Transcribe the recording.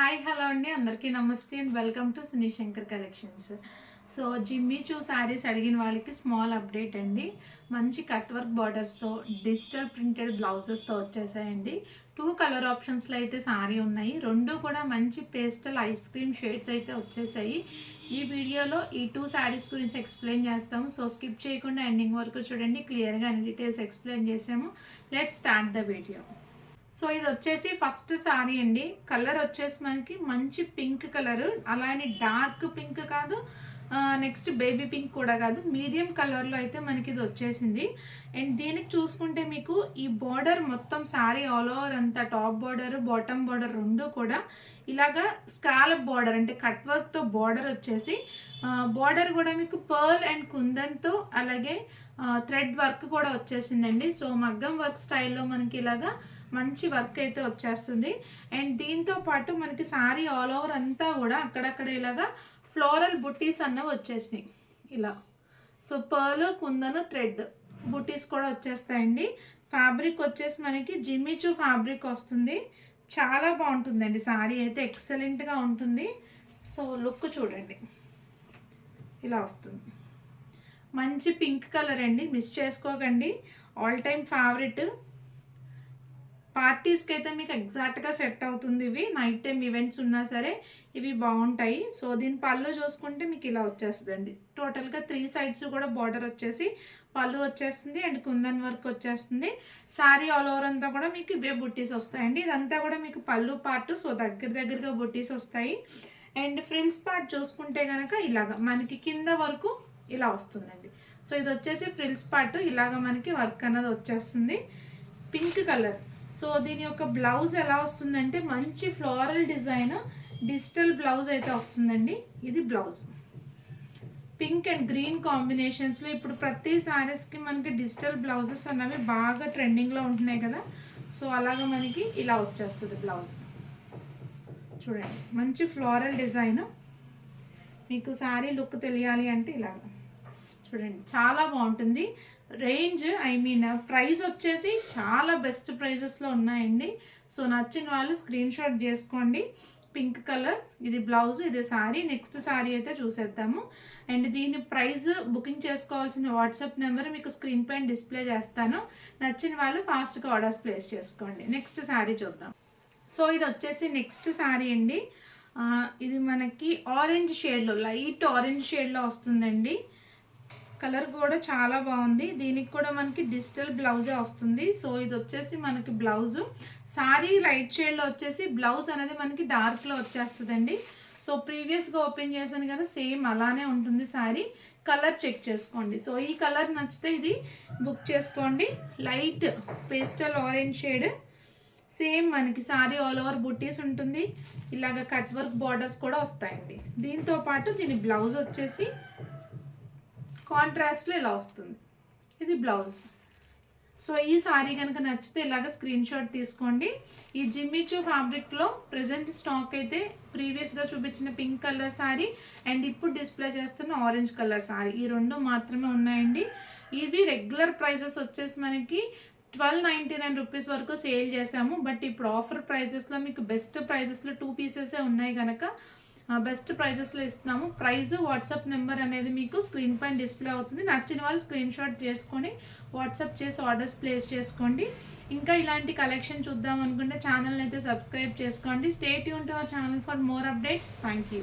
Hi hello అండి. అందరికీ నమస్తే and welcome to Suni Shankar collections. So Jimmy Choo saris అడిగిన వాళ్ళకి స్మాల్ అప్డేట్ అండి. మంచి కట్ వర్క్ బార్డర్స్తో డిజిటల్ ప్రింటెడ్ బ్లౌజెస్తో వచ్చేసాయండి. టూ కలర్ ఆప్షన్స్లో అయితే శారీ ఉన్నాయి. రెండు కూడా మంచి పేస్టల్ ఐస్ క్రీమ్ షేడ్స్ అయితే వచ్చేసాయి. ఈ వీడియోలో ఈ టూ శారీస్ గురించి ఎక్స్ప్లెయిన్ చేస్తాము. సో స్కిప్ చేయకుండా ఎండింగ్ వరకు చూడండి. క్లియర్గా అన్ని డీటెయిల్స్ ఎక్స్ప్లెయిన్ చేసాము. Let start the video. So ఇది వచ్చేసి ఫస్ట్ సారీ అండి. కలర్ వచ్చేసి మనకి మంచి పింక్ కలర్ అలానే డార్క్ పింక్ కాదు నెక్స్ట్ బేబీ పింక్ కూడా కాదు. మీడియం కలర్లో అయితే మనకి ఇది వచ్చేసింది. అండ్ దీనికి చూసుకుంటే మీకు ఈ బార్డర్ మొత్తం సారీ ఆల్ ఓవర్ అంతా టాప్ బార్డర్ బాటమ్ బార్డర్ రెండు కూడా ఇలాగా స్కాలప్ బార్డర్ అంటే కట్ వర్క్తో బార్డర్ వచ్చేసి బార్డర్ కూడా మీకు పర్ల్ అండ్ కుందన్తో అలాగే థ్రెడ్ వర్క్ కూడా వచ్చేసిందండి. సో మగ్గం వర్క్ స్టైల్లో మనకి ఇలాగా మంచి వర్క్ అయితే వచ్చేస్తుంది. అండ్ దీంతో పాటు మనకి సారీ ఆల్ ఓవర్ అంతా కూడా అక్కడక్కడ ఇలాగా ఫ్లోరల్ బుట్టీస్ అన్నవి వచ్చేసినాయి. ఇలా. సో పర్లు కుందను థ్రెడ్ బుట్టీస్ కూడా వచ్చేస్తాయండి. ఫ్యాబ్రిక్ వచ్చేసి మనకి జిమ్మిచూ ఫ్యాబ్రిక్ వస్తుంది. చాలా బాగుంటుందండి సారీ అయితే ఎక్సలెంట్గా ఉంటుంది. సో లుక్ చూడండి. ఇలా వస్తుంది. మంచి పింక్ కలర్ అండి మిస్ చేసుకోకండి. All time favourite. పార్టీస్కి అయితే మీకు ఎగ్జాక్ట్గా సెట్ అవుతుంది ఇవి. నైట్ టైం ఈవెంట్స్ ఉన్నా సరే ఇవి బాగుంటాయి. సో దీని పళ్ళు చూసుకుంటే మీకు ఇలా వచ్చేస్తుందండి. టోటల్గా త్రీ సైడ్స్ కూడా బార్డర్ వచ్చేసి పళ్ళు వచ్చేస్తుంది అండ్ కుందన్ వర్క్ వచ్చేస్తుంది. శారీ ఆల్ ఓవర్ అంతా కూడా మీకు ఇవే బుట్టీస్ వస్తాయండి. ఇదంతా కూడా మీకు పళ్ళు పార్ట్ సో దగ్గర దగ్గరగా బుట్టీస్ వస్తాయి. అండ్ ఫ్రిల్స్ పార్ట్ చూసుకుంటే కనుక ఇలాగ మనకి కింద వరకు ఇలా వస్తుందండి. సో ఇది వచ్చేసి ఫ్రిల్స్ పార్ట్. ఇలాగ మనకి వర్క్ అన్నది వచ్చేస్తుంది. Pink colour. సో దీని యొక్క బ్లౌజ్ ఎలా వస్తుందంటే మంచి ఫ్లోరల్ డిజైన్ డిజిటల్ బ్లౌజ్ అయితే వస్తుందండి. ఇది బ్లౌజ్. పింక్ అండ్ గ్రీన్ కాంబినేషన్స్లో ఇప్పుడు ప్రతి శారీస్కి మనకి డిజిటల్ బ్లౌజెస్ అన్నవి బాగా ట్రెండింగ్లో ఉంటున్నాయి కదా. సో అలాగా మనకి ఇలా వచ్చేస్తుంది బ్లౌజ్. చూడండి మంచి ఫ్లోరల్ డిజైన్. మీకు శారీ లుక్ తెలియాలి అంటే ఇలాగ. చూడండి చాలా బాగుంటుంది. రేంజ్ ఐ మీన్ ప్రైస్ వచ్చేసి చాలా బెస్ట్ ప్రైజెస్లో ఉన్నాయండి. సో నచ్చిన వాళ్ళు స్క్రీన్ షాట్ చేసుకోండి. పింక్ కలర్ ఇది బ్లౌజ్ ఇది శారీ నెక్స్ట్ శారీ అయితే చూసేద్దాము. అండ్ దీని ప్రైస్ బుకింగ్ చేసుకోవాల్సిన వాట్సాప్ నెంబర్ మీకు స్క్రీన్ పైన డిస్ప్లే చేస్తాను. నచ్చిన వాళ్ళు ఫాస్ట్గా ఆర్డర్స్ ప్లేస్ చేసుకోండి. నెక్స్ట్ శారీ చూద్దాం. సో ఇది వచ్చేసి నెక్స్ట్ శారీ అండి. ఇది మనకి ఆరెంజ్ షేడ్లో లైట్ ఆరెంజ్ షేడ్లో వస్తుందండి. కలర్ కూడా చాలా బాగుంది. దీనికి కూడా మనకి డిజిటల్ బ్లౌజే వస్తుంది. సో ఇది వచ్చేసి మనకి బ్లౌజు. సారీ లైట్ షేడ్లో వచ్చేసి బ్లౌజ్ అనేది మనకి డార్క్లో వచ్చేస్తుందండి. సో ప్రీవియస్గా ఓపెన్ చేశాను కదా సేమ్ అలానే ఉంటుంది సారీ. కలర్ చెక్ చేసుకోండి. సో ఈ కలర్ నచ్చితే ఇది బుక్ చేసుకోండి. Light pastel orange shade. Same మనకి సారీ ఆల్ ఓవర్ బుట్టీస్ ఉంటుంది. ఇలాగ కట్ వర్క్ బార్డర్స్ కూడా వస్తాయండి. దీంతో పాటు దీని బ్లౌజ్ వచ్చేసి కాంట్రాస్ట్లో ఇలా వస్తుంది. ఇది బ్లౌజ్ సో ఈ సారీ కనుక నచ్చితే ఇలాగ స్క్రీన్ షాట్ తీసుకోండి. ఈ జిమ్మిచూ ఫ్యాబ్రిక్లో ప్రజెంట్ స్టాక్ అయితే ప్రీవియస్గా చూపించిన పింక్ కలర్ సారీ అండ్ ఇప్పుడు డిస్ప్లే చేస్తున్న ఆరెంజ్ కలర్ సారీ ఈ రెండు మాత్రమే ఉన్నాయండి. ఇవి రెగ్యులర్ ప్రైజెస్ వచ్చేసి మనకి ట్వెల్వ్ నైంటీ నైన్ రూపీస్ వరకు సేల్ చేసాము బట్ ఇప్పుడు ఆఫర్ ప్రైజెస్లో మీకు బెస్ట్ ప్రైజెస్లో టూ పీసెసే ఉన్నాయి కనుక బెస్ట్ ప్రైజెస్లో ఇస్తున్నాము. ప్రైజ్ వాట్సాప్ నెంబర్ అనేది మీకు స్క్రీన్ పైన డిస్ప్లే అవుతుంది. నచ్చిన వాళ్ళు స్క్రీన్ షాట్ చేసుకొని వాట్సాప్ చేసి ఆర్డర్స్ ప్లేస్ చేసుకోండి. ఇంకా ఇలాంటి కలెక్షన్ చూద్దాం అనుకుంటే ఛానల్ని అయితే సబ్స్క్రైబ్ చేసుకోండి. Stay Yoon to our channel for more updates thank you